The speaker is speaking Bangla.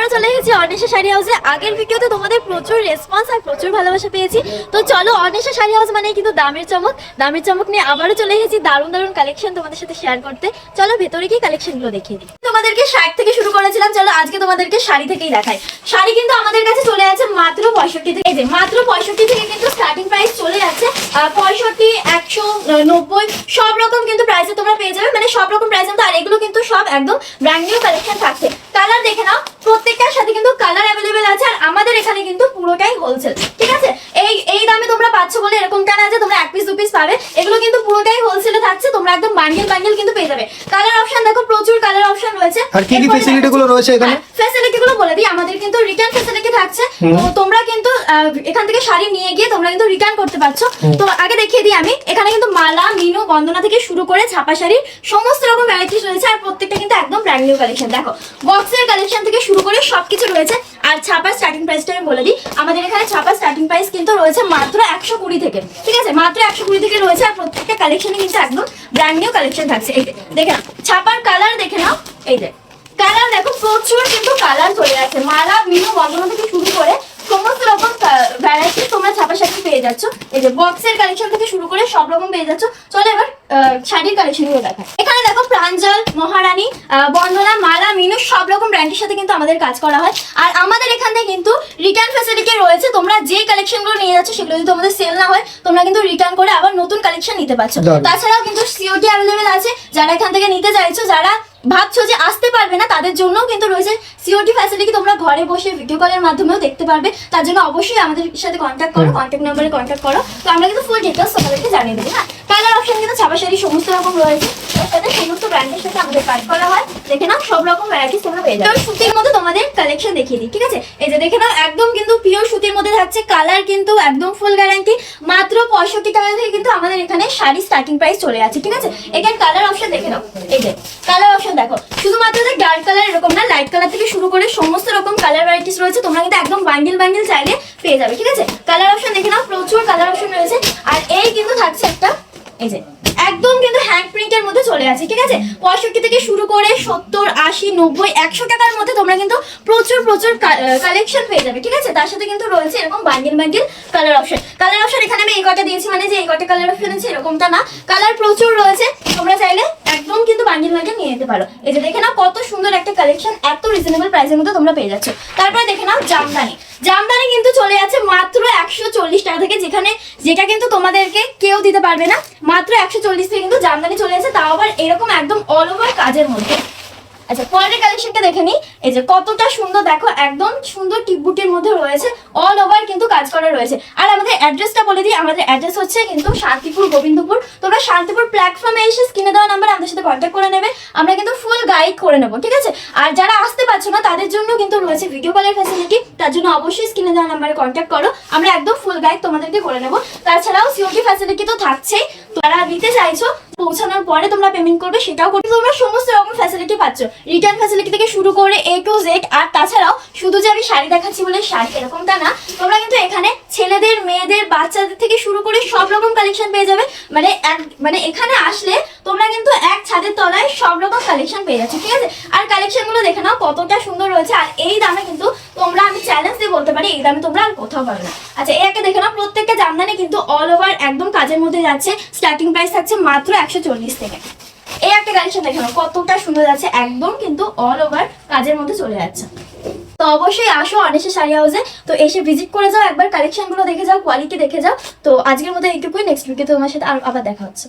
আবারও চলে এসেছি অনেশা শাড়ি হাউসে। আগের ভিডিওতে তোমাদের প্রচুর রেসপন্স আর প্রচুর ভালোবাসা পেয়েছি। তো চলো, অনেশা শাড়ি হাউস মানে কিন্তু দামের চমক। দামের চমক নিয়ে আবারও চলে এসেছি দারুণ দারুণ কালেকশন তোমাদের সাথে শেয়ার করতে। চলো, ভেতরে গিয়ে কালেকশনগুলো দেখিয়ে দিই। তোমাদেরকে শাড়ি থেকে শুরু করেছিলাম, চলো আজকে তোমাদেরকে শাড়ি থেকেই দেখাই। শাড়ি কিন্তু আমাদের কাছে চলে আছে মাত্র পঁয়ষট্টি থেকে যে, মাত্র পঁয়ষট্টি থেকে কিন্তু স্টার্টিং প্রাইস চলে যাচ্ছে। পঁয়ষট্টি, একশো নব্বই, সব রকম কিন্তু প্রাইসে তোমরা পেয়ে যাবে। মানে সব রকম প্রাইসে তো আর এগুলো কিন্তু সব একদম ব্র্যান্ড নিউ কালেকশন থাকছে। কালার দেখে নাও, প্রত্যেকটার সাথে কিন্তু কালার অ্যাভেলেবেল আছে আর আমাদের এখানে কিন্তু পুরোটাই হোলসেল ঠিক আছে? এই এই দামে তোমরা পাচ্ছ বলে এরকমটা না যে তোমরা এক পিস দু পিস পাবে। এগুলো কিন্তু পুরোটাই হোলসেলে থাকছে তোমরা একদম বান্ডেল বান্ডেল কিন্তু পেয়ে যাবে। কালার অপশন দেখো প্রচুর কালার অপশন রয়েছে। আর কি কি দেখো- গুলো রয়েছে এখানে? ফ্যাসিলিটি গুলো বলে দিই আমাদের কিন্তু রিটার্ন ফ্যাসিলিটি থাকছে। তো তোমরা কিন্তু এখান থেকে শাড়ি নিয়ে গিয়ে তোমরা কিন্তু রিটার্ন করতে পারছ। তো আগে দেখিয়ে দিই আমি এখানে কিন্তু মালা মিনু বন্দনা থেকে শুরু করে ছাপা শাড়ির সমস্ত রকম ভ্যারাইটিস রয়েছে আর প্রত্যেকটা কিন্তু একদম ব্র্যান্ড নিউ কালেকশন দেখো বক্সের কালেকশন থেকে শুরু করে সবকিছু রয়েছে আর ছাপার স্টার্টিং প্রাইসটা আমি বলে দিই। আমাদের এখানে ছাপার স্টার্টিং প্রাইস কিন্তু রয়েছে মাত্র একশো কুড়ি থেকে ঠিক আছে? মাত্র একশো কুড়ি থেকে রয়েছে আর প্রত্যেকটা কালেকশনে কিন্তু একদম ব্র্যান্ড নিউ কালেকশন থাকছে। এই দেখে নাও, ছাপার কালার দেখে নাও। এই যে কালার দেখো, প্রচুর কিন্তু কালার চলে আছে। মালা, মিনু বন্ধন থেকে শুরু করে সমস্ত রকম ভ্যারাইটি তোমরা ছাপা শাড়ি পেয়ে যাচ্ছ। এই যে বক্সের কালেকশন থেকে শুরু করে সব রকম পেয়ে যাচ্ছ। চলো এবার শাড়ির কালেকশনগুলো দেখা এখানে দেখো প্রাঞ্জল মহারানী বন্দনা মালা মিনু সব রকম ব্র্যান্ডের সাথে কিন্তু আমাদের কাজ করা হয়। আর আমাদের এখান থেকে কিন্তু রিটার্ন ফ্যাসিলিটি রয়েছে তোমরা যে কালেকশনগুলো নিয়ে যাচ্ছ সেগুলো যদি তোমাদের সেল না হয় তোমরা কিন্তু রিটার্ন করে আবার নতুন কালেকশন নিতে পারছ। তাছাড়াও কিন্তু সিওটি অ্যাভেলেবেল আছে যারা এখান থেকে নিতে চাইছো যারা ভাবছ যে আসতে পারবে না তাদের জন্যও কিন্তু রয়েছে সিওটি ফ্যাসিলিটি তোমরা ঘরে বসে ভিডিও কলের মাধ্যমেও দেখতে পারবে। তার জন্য অবশ্যই আমাদের সাথে কন্ট্যাক্ট করো কন্ট্যাক্ট নাম্বারে কন্ট্যাক্ট করো। তো আমরা কিন্তু ফুল ডিটেলস তোমাদেরকে জানিয়ে দেবো হ্যাঁ? কালার অপশন কিন্তু ছাপা শাড়ি সমস্ত রকম রয়েছে। সাথে সমস্ত ব্র্যান্ডের সাথে আমাদের কাজ করা হয়। দেখে নাও সব রকম ভ্যারাইটিস তোমরা পেয়ে যাবে। সুতির মধ্যে তোমাদের কালেকশন দেখিয়ে দিই ঠিক আছে? এই যে দেখে নাও একদম কিন্তু পিওর সুতির মধ্যে থাকছে। কালার কিন্তু একদম ফুল গ্যারান্টি মাত্র পঁয়ষট্টি টাকা থেকে কিন্তু আমাদের এখানে শাড়ি স্টার্টিং প্রাইস চলে আছে ঠিক আছে? এখানে কালার অপশন দেখে নাও। এই যে কালার অপশন ডার্ক কালার এরকম না লাইট কালার থেকে শুরু করে সমস্ত রকম কালার ভ্যারাইটিস রয়েছে, তোমরা কিন্তু একদম বান্ডিল বান্ডিল চাইলে পেয়ে যাবে, ঠিক আছে? কালার অপশন দেখে নাও, প্রচুর কালার অপশন রয়েছে, আর এই কিন্তু থাকছে একটা, এই যে একদম কিন্তু হ্যান্ড প্রিন্টের মধ্যে চলে আছে, ঠিক আছে? পঁয়ষট্টি থেকে শুরু করে সত্তর, আশি, নব্বই, একশো টাকার মধ্যে তোমরা কিন্তু প্রচুর প্রচুর কালেকশন পেয়ে যাবে, ঠিক আছে? তার সাথে কিন্তু রয়েছে এরকম bundle bundle colour option colour option এখানে আমি এই কটা দিয়েছি মানে যে এই কটা কালার অপশন আছে, এরকমটা না। কালার প্রচুর রয়েছে, তোমরা চাইলে একদম কিন্তু বান্ডিল বান্ডিল নিয়ে যেতে পারো। এই যে দেখে নাও কত সুন্দর একটা কালেকশন এত রিজনেবল প্রাইসের মধ্যে তোমরা পেয়ে যাচ্ছ। তারপরে দেখে নাও জামদানি। জামদানি কিন্তু চলে যাচ্ছে মাত্র একশো চল্লিশ টাকা থেকে, যেখানে যেটা কিন্তু তোমাদেরকে কেউ দিতে পারবে না। মাত্র একশো চল্লিশ থেকে কিন্তু জামদানি চলে যাচ্ছে, তাও আবার এরকম একদম অল ওভার কাজের মধ্যে। আচ্ছা পরের কালেকশনটা দেখে নিই এই যে কতটা সুন্দর, দেখো, একদম সুন্দর টিপবুটির মধ্যে রয়েছে। অল ওভার কিন্তু কাজ করা রয়েছে। আর আমাদের অ্যাড্রেসটা বলে দিই, আমাদের অ্যাড্রেস হচ্ছে কিন্তু শান্তিপুর, গোবিন্দপুর। তোমরা শান্তিপুর প্ল্যাটফর্মে এসে স্ক্রিনে দেওয়া নাম্বার আমাদের সাথে কন্ট্যাক্ট করে নেবে। আমরা কিন্তু ফুল গাইড করে নেব, ঠিক আছে? আর যারা আসতে পারছ না, তাদের জন্য কিন্তু রয়েছে ভিডিও কলের ফ্যাসিলিটি তার জন্য অবশ্যই স্ক্রিনে দেওয়া নাম্বারে কন্ট্যাক্ট করো। আমরা একদম ফুল গাইড তোমাদেরকে করে নেব। তাছাড়াও সিওটি ফ্যাসিলিটি তো থাকছেই। যারা নিতে চাইছো পৌঁছানোর পরে তোমরা পেমেন্ট করবে, সেটাও করবে। তোমরা সমস্ত রকম ফ্যাসিলিটি পাচ্ছ। রিটার্ন ফ্যাসিলিটি থেকে শুরু করে এ টু জেড আর তাছাড়াও শুধু যে আমি শাড়ি দেখাচ্ছি বলে শাড়ি এরকমটা না, তোমরা কিন্তু এখানে ছেলেদের, মেয়েদের, বাচ্চাদের থেকে শুরু করে সব রকম কালেকশন পেয়ে যাবে। মানে এক মানে এখানে আসলে তোমরা কিন্তু এক ছাদের তলায় সব রকম কালেকশন পেয়ে যাচ্ছ, ঠিক আছে? আর কালেকশনগুলো দেখে নাও কতটা সুন্দর রয়েছে। আর এই দামে কিন্তু তোমরা আমি চ্যালেঞ্জ দিয়ে বলতে পারি, এই দামে তোমরা আর কোথাও পাবে না। আচ্ছা একটা দেখে নাও, প্রত্যেকটা জামদানি কিন্তু অল ওভার একদম কাজের মধ্যে যাচ্ছে। স্টার্টিং প্রাইস থাকছে মাত্র একশো চল্লিশ থেকে এই একটা কালেকশন দেখে নাও, কতটা সুন্দর যাচ্ছে, একদম কিন্তু অল ওভার কাজের মধ্যে চলে যাচ্ছে। তো অবশ্যই আসো অনেসে শাড়ি হাউসে তো এসে ভিজিট করে যাও, একবার কালেকশনগুলো দেখে যাও কোয়ালিটি দেখে যাও। তো আজকের মতো এইটুকুই নেক্সট উইকে তোমার সাথে আবার দেখা হচ্ছে।